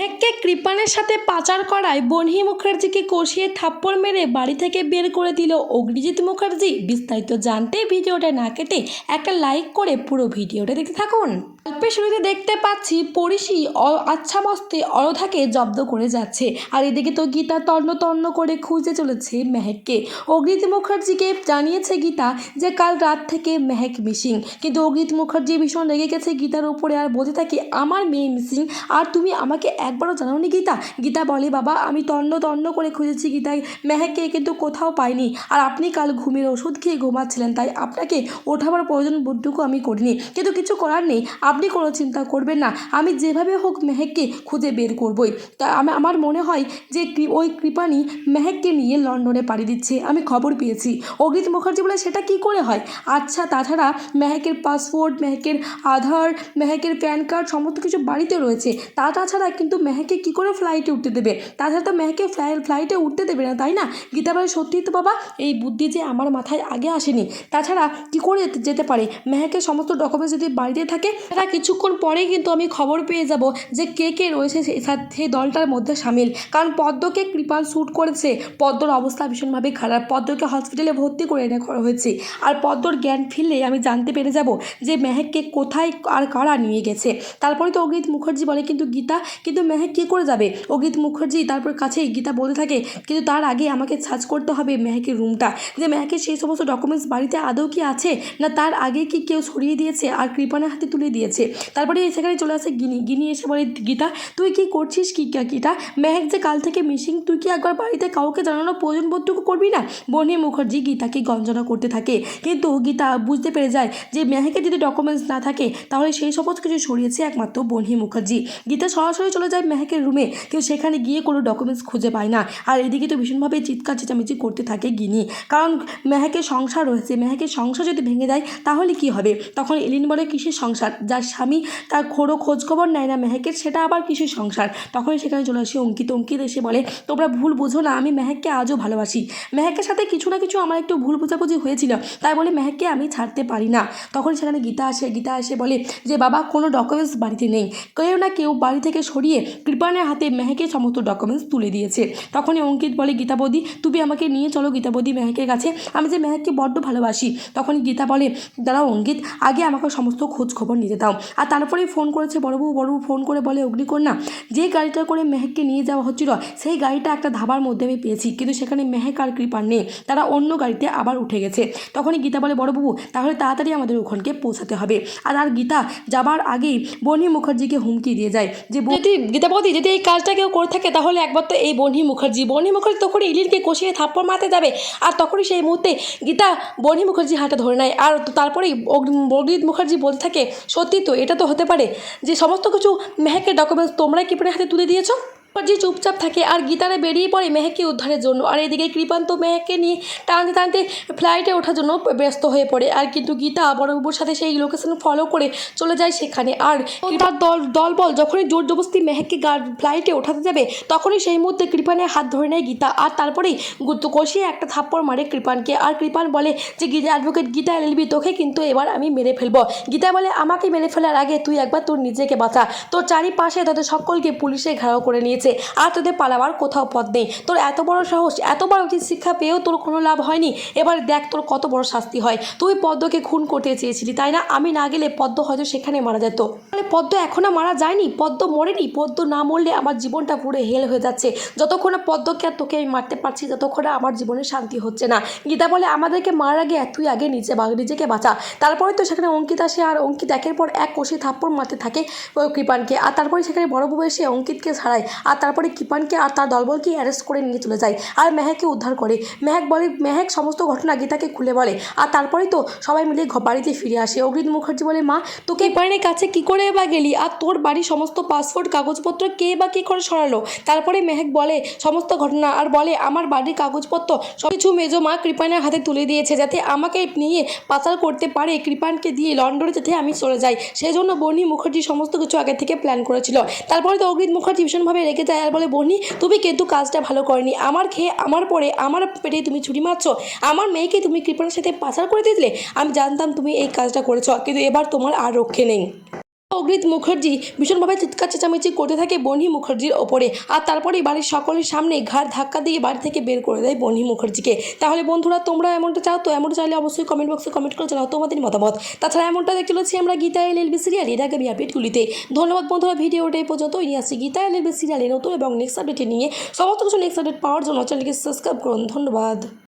মেহেককে কৃপানের সাথে পাচার করায় বনহি মুখার্জিকে কষিয়ে থাপ্পড় মেরে বাড়ি থেকে বের করে দিল অগ্নিজিৎ মুখার্জি। বিস্তারিত জানতে ভিডিওটা না কেটে একটা লাইক করে পুরো ভিডিওটা দেখতে থাকুন। গল্পের শুরুতে দেখতে পাচ্ছি পড়িশি অ- আচ্ছা মস্তে অরধাকে জব্দ করে যাচ্ছে। আর এদিকে তো গীতা তন্ন তন্ন করে খুঁজে চলেছে মেহেককে। অগ্নিত মুখার্জিকে জানিয়েছে গীতা যে কাল রাত থেকে মেহেক মিসিং। কিন্তু অগ্নিত মুখার্জি ভীষণ রেগে গেছে গীতার উপরে আর বলতে থাকে, আমার মেয়ে মিসিং, আর তুমি আমাকে একবারও জানাওনি গীতা। গীতা বলে, বাবা, আমি তন্ন তন্ন করে খুঁজেছি গীতায়। মেহেককে কিন্তু কোথাও পাইনি। আর আপনি কাল ঘুমের ওষুধ খেয়ে ঘুমাচ্ছিলেন, তাই আপনাকে ওঠাবার প্রয়োজন বোধটুকু আমি করিনি। কিন্তু কিছু করার নেই। আপনি কোনো চিন্তা করবেন না। আমি যেভাবে হোক মেহেককে খুঁজে বের করবই। তা আমি, আমার মনে হয় যে ওই কৃপানি মেহেককে নিয়ে লন্ডনে পাড়ি দিচ্ছে। আমি খবর পেয়েছি। অগ্নিত মুখার্জি বলে, সেটা কি করে হয়? আচ্ছা তাছাড়া মেহেকের পাসপোর্ট, মেহেকের আধার, মেহেকের প্যান কার্ড, সমস্ত কিছু বাড়িতে রয়েছে। তা তাছাড়া কিন্তু মেহেকে কি করে ফ্লাইটে উঠতে দেবে? তাছাড়া তো মেহেকে ফ্লাই ফ্লাইটে উঠতে দেবে না, তাই না? গীতা বলে, সত্যি তো বাবা, এই বুদ্ধি যে আমার মাথায় আগে আসেনি। তাছাড়া কি করে যেতে- পারে? মেহেকের সমস্ত ডকুমেন্টস যদি বাড়িতে থাকে, তারা কিছুক্ষণ পরেই কিন্তু আমি খবর পেয়ে যাব যে কে কে রয়েছে সেই দলটার মধ্যে সামিল। কারণ পদ্মকে কৃপাল শ্যুট করেছে। পদ্মর অবস্থা ভীষণভাবে খারাপ। পদ্মকে হসপিটালে ভর্তি করে রাখা হয়েছে। আর পদ্মর জ্ঞান ফিরলে আমি জানতে পেরে যাব যে মেহেককে কোথায় আর কারা নিয়ে গেছে। তারপরে তো অগ্রিত মুখার্জি বলে, কিন্তু গীতা, কিন্তু মেহেক কী করে যাবে? অগ্রিত মুখার্জি তারপর কাছেই গীতা বলতে থাকে, কিন্তু তার আগে আমাকে সার্চ করতে হবে মেহেকের রুমটা যে মেহেকের সেই সমস্ত ডকুমেন্টস বাড়িতে আদৌ কি আছে? না তার আগে কি কেউ সরিয়ে দিয়েছে আর কৃপানের হাতে তুলে দিয়েছে? তারপরে সেখানে চলে আসে গিনি। গিনি এসে বলে, গীতা, তুই কি করছিস কি গীতা? মেহেক যে কাল থেকে মিসিং তুই কি একবার বাড়িতে কাউকে জানানোর প্রয়োজন বোধটুকু করবি না? বনি মুখার্জি গীতাকে গঞ্জনা করতে থাকে। কিন্তু গীতা বুঝতে পেরে যায় যে মেহেকের যদি ডকুমেন্টস না থাকে, তাহলে সেই সমস্ত কিছু সরিয়েছে একমাত্র বনি মুখার্জি। গীতা সরাসরি চলে যায় মেহেকের রুমে কিন্তু সেখানে গিয়ে কোনো ডকুমেন্টস খুঁজে পায় না। আর এদিকে তো ভীষণভাবে চিৎকার চেঁচামেচি করতে থাকে গিনি। কারণ মেহেকের সংসার রয়েছে, মেহেকের সংসার যদি ভেঙে যায় তাহলে কি হবে? তখন এলিন বলে, কিসের সংসার? যার স্বামী তার খোরো খোঁজখবর নেয় না মেহেকের, সেটা আবার কিসের সংসার? তখন সেখানে চলে আসে অঙ্কিত। অঙ্কিত এসে বলে, তোমরা ভুল বুঝো না, আমি মেহেককে আজও ভালোবাসি। মেহেকের সাথে কিছু না কিছু আমার একটু ভুল বোঝাবুঝি হয়েছিল, তাই বলে মেহেককে আমি ছাড়তে পারি না। তখন সেখানে গীতা আসে, গীতা এসে বলে যে, বাবা, কোনো ডকুমেন্টস বাড়িতে নেই। কেউ না কেউ বাড়ি থেকে সরিয়ে কৃপানের হাতে মেহেকের সমস্ত ডকুমেন্টস তুলে দিয়েছে। তখনই অঙ্কিত বলে গীতা বৌদি তুমি আমাকে নিয়ে চলো গীতা বৌদি মেহেকের কাছে। আমি যে মেহেককে বড্ড ভালোবাসি। তখন গীতা বলে, দাঁড়াও অঙ্কিত, আগে আমাকে সমস্ত খোঁজ খবর নিতে দাও। আর তারপরেই ফোন করেছে বড়বাবু। বড়বাবু ফোন করে বলে, অগ্নিকন্যা, যে গাড়িটা করে মেহেককে নিয়ে যাওয়া হচ্ছিল, সেই গাড়িটা একটা ধাবার মধ্যে আমি পেয়েছি, কিন্তু সেখানে মেহেক আর কৃপার নেই। তারা অন্য গাড়িতে আবার উঠে গেছে। তখনই গীতা বলে, বড়বাবু, তাহলে তাড়াতাড়ি আমাদের ওখানকে পৌঁছাতে হবে। আর আর গীতা যাবার আগেই বনি মুখার্জিকে হুমকি দিয়ে যায় যে যদি গীতা বৌদি, যদি এই কাজটা কেউ করে থাকে, তাহলে একবার তো এই বনি মুখার্জি। বনি মুখার্জি তখনই ইলিনকে কষিয়ে থাপ্পড় মারতে যাবে, আর তখনই সেই মুহূর্তে গীতা বনি মুখার্জি হাঁটা ধরে নেয়। আর তারপরেই বগিত মুখার্জি বলতে থাকে, সত্যি তো, এটা তো হতে পারে যে সমস্ত কিছু মেহেকের ডকুমেন্টস তোমরাই কিপনের হাতে তুলে দিয়েছ? যে চুপচাপ থাকে আর গীতারে বেরিয়ে পড়ে মেহেককে উদ্ধারের জন্য। আর এদিকে কৃপান্ত মেহেককে নিয়ে টানতে টানতে ফ্লাইটে ওঠার জন্য ব্যস্ত হয়ে পড়ে। আর কিন্তু গীতা বড়বাবুর সাথে সেই লোকেশন ফলো করে চলে যায় সেখানে। আর কৃপার দল, দলবল যখনই জোর জবস্তি মেহেককে ফ্লাইটে ওঠাতে যাবে, তখনই সেই মুহূর্তে কৃপানের হাত ধরে নেয় গীতা। আর তারপরেই গুত্ত কষিয়ে একটা থাপ্পড় মারে কৃপানকে। আর কৃপান বলে যে, গীতা অ্যাডভোকেট গীতা এলবি, তোকে কিন্তু এবার আমি মেরে ফেলব। গীতা বলে, আমাকে মেরে ফেলার আগে তুই একবার তোর নিজেকে বাঁচা। তোর চারিপাশে তাদের সকলকে পুলিশে ঘেরাও করে নিয়েছে আর তোদের পালাবার কোথাও পথ নেই। তোর এত বড় সাহস, এত বড় উচিত শিক্ষা পেয়েও তোর কোনো লাভ হয়নি। এবার দেখ তোর কত বড় শাস্তি হয়। তুই পদ্মকে খুন করতে চেয়েছিলি, তাই না? আমি না গেলে পদ্ম হয়তো সেখানে মারা যেত। তাহলে পদ্ম এখনও মারা যায়নি? পদ্ম মরেনি? পদ্ম না মরলে আমার জীবনটা পুরো হেল হয়ে যাচ্ছে। যতক্ষণ পদ্মকে আর তোকে আমি মারতে পারছি, ততক্ষণ আমার জীবনে শান্তি হচ্ছে না। গীতা বলে, আমাদেরকে মারার আগে তুই আগে নিচে বা নিজেকে বাঁচা। তারপরে তো সেখানে অঙ্কিত আসে আর অঙ্কিত একের পর এক কষে থাপ্পড় মারতে থাকে কৃপানকে। আর তারপরে সেখানে বড় বউ এসে অঙ্কিতকে ছাড়ায়। আর তারপরে কৃপানকে আর তার দলবলকে অ্যারেস্ট করে নিয়ে চলে যায় আর মেহেককে উদ্ধার করে। মেহেক বলে, মেহেক সমস্ত ঘটনা গীতাকে খুলে বলে আর তারপরেই তো সবাই মিলে বাড়িতে ফিরে আসে। অগ্রিত মুখার্জি বলে, মা, তোকে কৃপানের কাছে কি করে বা গেলি? আর তোর বাড়ির সমস্ত পাসপোর্ট কাগজপত্র কে বা কী করে সরালো? তারপরে মেহেক বলে, সমস্ত ঘটনা। আর বলে, আমার বাড়ির কাগজপত্র সব কিছু মেজো মা কৃপানের হাতে তুলে দিয়েছে যাতে আমাকে নিয়ে পাচার করতে পারে। কৃপানকে দিয়ে লন্ডনে যেতে আমি চলে যাই। সেই জন্য বনি মুখার্জি সমস্ত কিছু আগে থেকে প্ল্যান করেছিল। তারপরে তো অগ্রিত মুখার্জি ভীষণভাবে রেগে যায় আর বলে বনি তুমি কিন্তু কাজটা ভালো করনি। আমার খেয়ে, আমার পরে, আমার পেটে তুমি ছুরি মারছো। আমার মেয়েকে তুমি কৃপানের সাথে পাচার করে দিলে? আমি জানতাম তুমি এই কাজটা করেছ, কিন্তু এবার তোমার আর রক্ষে নেই। অগ্রিত মুখার্জি ভীষণভাবে চিৎকার চেঁচামেচি করতে থাকে বনি মুখার্জির ওপরে। আর তারপরেই বাড়ির সকলের সামনে ঘাড় ধাক্কা দিয়ে বাড়ি থেকে বের করে দেয় বনি মুখার্জিকে। তাহলে বন্ধুরা, তোমরা এমনটা চাও? তো এমনটা চাইলে অবশ্যই কমেন্ট বক্সে কমেন্ট করে জানাও তোমাদের মতামত। তাছাড়া এমনটা দেখতে চলেছি আমরা গীতা এল এলবি সিরিয়াল এর আগে আপডেটগুলিতে ধন্যবাদ বন্ধুরা, ভিডিওটা এই পর্যন্ত নিয়ে আসছি গীতা এল এলবি সিরিয়ালে নতুন এবং নেক্সট আপডেটে নিয়ে। সমস্ত কিছু নেক্সট আপডেট পাওয়ার জন্য চ্যানেলকে সাবস্ক্রাইব করুন। ধন্যবাদ।